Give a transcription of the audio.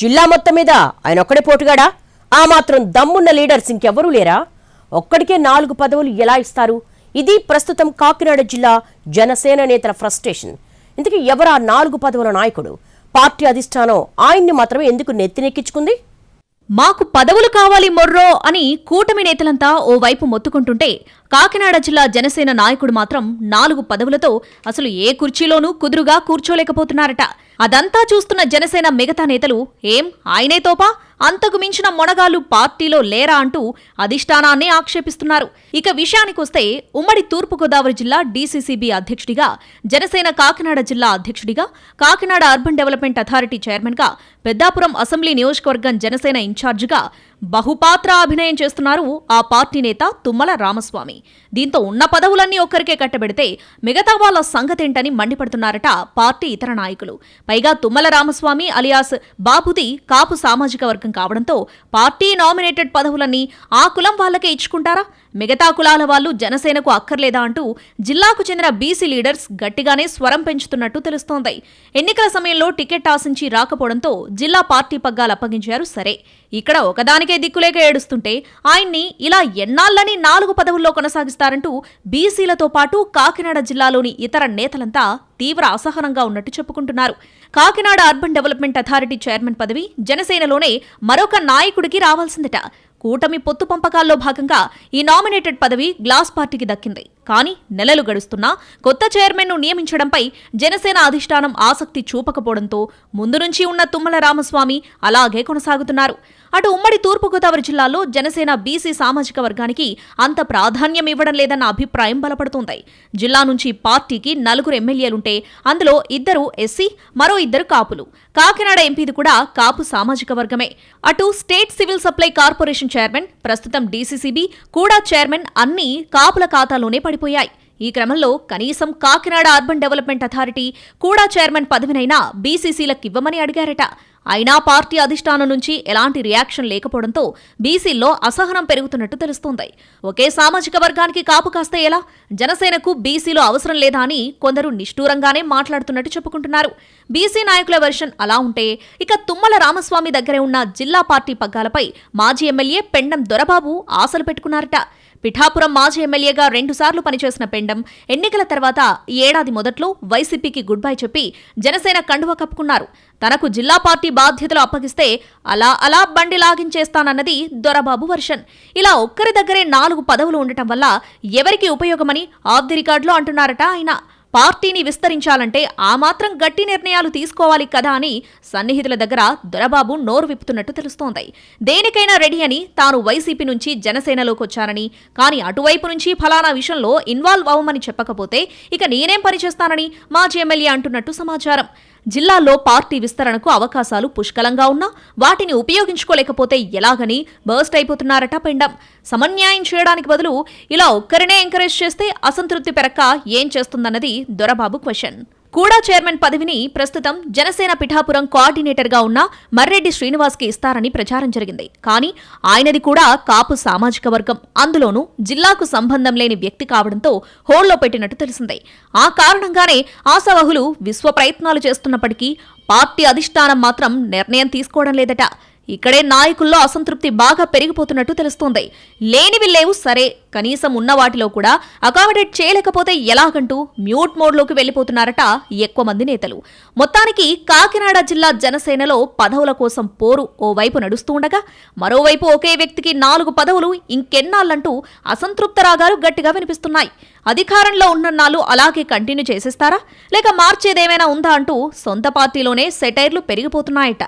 జిల్లా మొత్తం మీద ఆయన ఒక్కడే పోటుగాడా? ఆ మాత్రం దమ్మున్న లీడర్స్ ఇంకెవరూ లేరా? ఒక్కడికే నాలుగు పదవులు ఎలా ఇస్తారు? ఇది ప్రస్తుతం కాకినాడ జిల్లా జనసేన నేతల ఫ్రస్ట్రేషన్. ఇంతకీ ఎవరా నాలుగు పదవుల నాయకుడు? పార్టీ అధిష్టానం ఆయన్ని మాత్రమే ఎందుకు నెత్తినెక్కించుకుంది? మాకు పదవులు కావాలి మొర్రో అని కూటమి నేతలంతా ఓ వైపు మొత్తుకుంటుంటే కాకినాడ జిల్లా జనసేన నాయకుడు మాత్రం నాలుగు పదవులతో అసలు ఏ కుర్చీలోనూ కుదురుగా కూర్చోలేకపోతున్నారట. అదంతా చూస్తున్న జనసేన మిగతా నేతలు ఏం ఆయనే తోపా? అంతకు మించిన మొనగాలు పార్టీలో లేరా? అంటూ అధిష్టానాన్ని ఆక్షేపిస్తున్నారు. ఇక విషయానికొస్తే ఉమ్మడి తూర్పుగోదావరి జిల్లా డీసీసీబీ అధ్యక్షుడిగా జనసేన కాకినాడ జిల్లా అధ్యక్షుడిగా కాకినాడ అర్బన్ డెవలప్మెంట్ అథారిటీ చైర్మన్గా పెద్దాపురం అసెంబ్లీ నియోజకవర్గం జనసేన ఇన్ఛార్జిగా బహుపాత్ర అభినయం చేస్తున్నారు ఆ పార్టీ నేత తుమ్మల రామస్వామి. దీంతో ఉన్న పదవులన్నీ ఒక్కరికే కట్టబెడితే మిగతా వాళ్ళ సంగతేంటని మండిపడుతున్నారట పార్టీ ఇతర నాయకులు. పైగా తుమ్మల రామస్వామి అలియాస్ బాబుది కాపు సామాజిక వర్గం కావడంతో పార్టీ నామినేటెడ్ పదవులన్నీ ఆ కులం వాళ్ళకే ఇచ్చుకుంటారా? మిగతా కులాల వాళ్ళు జనసేనకు అక్కర్లేదా అంటూ జిల్లాకు చెందిన బీసీ లీడర్స్ గట్టిగానే స్వరం పెంచుతున్నట్టు తెలుస్తోంది. ఎన్నికల సమయంలో టికెట్ ఆశించి రాకపోవడంతో జిల్లా పార్టీ పగ్గాలు అప్పగించారు సరే. ఇక్కడ ఒకదానికే దిక్కులేక ఏడుస్తుంటే ఆయన్ని ఇలా ఎన్నాళ్ళని నాలుగు పదవుల్లో కొనసాగిస్తారంటూ బీసీలతో పాటు కాకినాడ జిల్లాలోని ఇతర నేతలంతా తీవ్ర అసహనంగా ఉన్నట్టు చెప్పుకుంటున్నారు. Kakinada urban development authority chairman పదవి జనసేనలోనే మరొక నాయకుడికి రావాల్సిందట. కూటమి పొత్తు పంపకాల్లో భాగంగా ఈ నామినేటెడ్ పదవి గ్లాస్ పార్టీకి దక్కింది. కానీ నెలలు గడుస్తున్నా కొత్త చైర్మన్ను నియమించడంపై జనసేన అధిష్టానం ఆసక్తి చూపకపోవడంతో ముందు నుంచి ఉన్న తుమ్మల రామస్వామి అలాగే కొనసాగుతున్నారు. అటు ఉమ్మడి తూర్పుగోదావరి జిల్లాలో జనసేన బీసీ సామాజిక వర్గానికి అంత ప్రాధాన్యం ఇవ్వడం లేదన్న అభిప్రాయం బలపడుతోంది. జిల్లా నుంచి పార్టీకి నలుగురు ఎమ్మెల్యేలుంటే అందులో ఇద్దరు ఎస్సీ మరో ఇద్దరు కాపులు. కాకినాడ ఎంపీది కూడా కాపు సామాజిక వర్గమే. అటు state civil supply corporation chairman ప్రస్తుతం డీసీసీబీ కూడా చైర్మన్ అన్ని కాపుల ఖాతాలోనే పడిపోయాయి. ఈ క్రమంలో కనీసం కాకినాడ అర్బన్ డెవలప్మెంట్ అథారిటీ కూడా చైర్మన్ పదవినైనా బీసీసీలకు ఇవ్వమని అడిగారట. అయినా పార్టీ అధిష్టానం నుంచి ఎలాంటి రియాక్షన్ లేకపోవడంతో బీసీల్లో అసహనం పెరుగుతున్నట్టు తెలుస్తోంది. ఒకే సామాజిక వర్గానికి కాపు కాస్తే ఎలా? జనసేనకు బీసీలు అవసరం లేదా అని కొందరు నిష్ఠూరంగానే మాట్లాడుతున్నట్టు చెప్పుకుంటున్నారు. బీసీ నాయకుల వెర్షన్ అలా ఉంటే ఇక తుమ్మల రామస్వామి దగ్గరే ఉన్న జిల్లా పార్టీ పగ్గాలపై మాజీ ఎమ్మెల్యే పెండం దొరబాబు ఆశలు పెట్టుకున్నారట. పిఠాపురం మాజీ ఎమ్మెల్యేగా రెండుసార్లు పనిచేసిన పెండం ఎన్నికల తర్వాత ఏడాది మొదట్లో వైసీపీకి గుడ్ బై చెప్పి జనసేన కండువ కప్పుకున్నారు. తనకు జిల్లా పార్టీ బాధ్యతలు అప్పగిస్తే అలా అలా బండి లాగించేస్తానన్నది దొరబాబు వర్షన్. ఇలా ఒక్కరి దగ్గరే నాలుగు పదవులు ఉండటం వల్ల ఎవరికి ఉపయోగమని ఆఫ్ ది రికార్డులో అంటున్నారట ఆయన. పార్టీని విస్తరించాలంటే ఆ మాత్రం గట్టి నిర్ణయాలు తీసుకోవాలి కదా అని సన్నిహితుల దగ్గర దొరబాబు నోరు విప్పుతున్నట్టు తెలుస్తోంది. దేనికైనా రెడీ అని తాను వైసీపీ నుంచి జనసేనలోకి వచ్చానని కానీ అటువైపు నుంచి ఫలానా విషయంలో ఇన్వాల్వ్ అవ్వమని చెప్పకపోతే ఇక నేనేం పనిచేస్తానని మాజీ ఎమ్మెల్యే అంటున్నట్టు సమాచారం. జిల్లాలో పార్టీ విస్తరణకు అవకాశాలు పుష్కలంగా ఉన్నా వాటిని ఉపయోగించుకోలేకపోతే ఎలాగని బర్స్ట్ అయిపోతున్నారట పెండం. సమన్యాయం చేయడానికి బదులు ఇలా ఒక్కరినే ఎంకరేజ్ చేస్తే అసంతృప్తి పెరక్క ఏం చేస్తుందన్నది దొరబాబు క్వశ్చన్. కూడా చైర్మన్ పదవిని ప్రస్తుతం జనసేన పిఠాపురం కోఆర్డినేటర్గా ఉన్న మర్రెడ్డి శ్రీనివాస్కి ఇస్తారని ప్రచారం జరిగింది. కానీ ఆయనది కూడా కాపు సామాజిక వర్గం. అందులోనూ జిల్లాకు సంబంధం లేని వ్యక్తి కావడంతో హోల్డ్లో పెట్టినట్టు తెలిసిందే. ఆ కారణంగానే ఆశావహులు విశ్వ ప్రయత్నాలు చేస్తున్నప్పటికీ పార్టీ అధిష్టానం మాత్రం నిర్ణయం తీసుకోవడం లేదట. ఇక్కడే నాయకుల్లో అసంతృప్తి బాగా పెరిగిపోతున్నట్టు తెలుస్తోంది. లేనివి లేవు సరే. కనీసం ఉన్న వాటిలో కూడా అకామిడేట్ చేయలేకపోతే ఎలాగంటూ మ్యూట్ మోడ్లోకి వెళ్ళిపోతున్నారట ఎక్కువ మంది నేతలు. మొత్తానికి కాకినాడ జిల్లా జనసేనలో పదవుల కోసం పోరు ఓవైపు నడుస్తూ ఉండగా మరోవైపు ఒకే వ్యక్తికి నాలుగు పదవులు ఇంకెన్నాళ్ళంటూ అసంతృప్త రాగాలు గట్టిగా వినిపిస్తున్నాయి. అధికారంలో ఉన్నన్నాళ్ళు అలాగే కంటిన్యూ చేసేస్తారా? లేక మార్చేదేమైనా ఉందా అంటూ సొంత పార్టీలోనే సెటైర్లు పెరిగిపోతున్నాయట.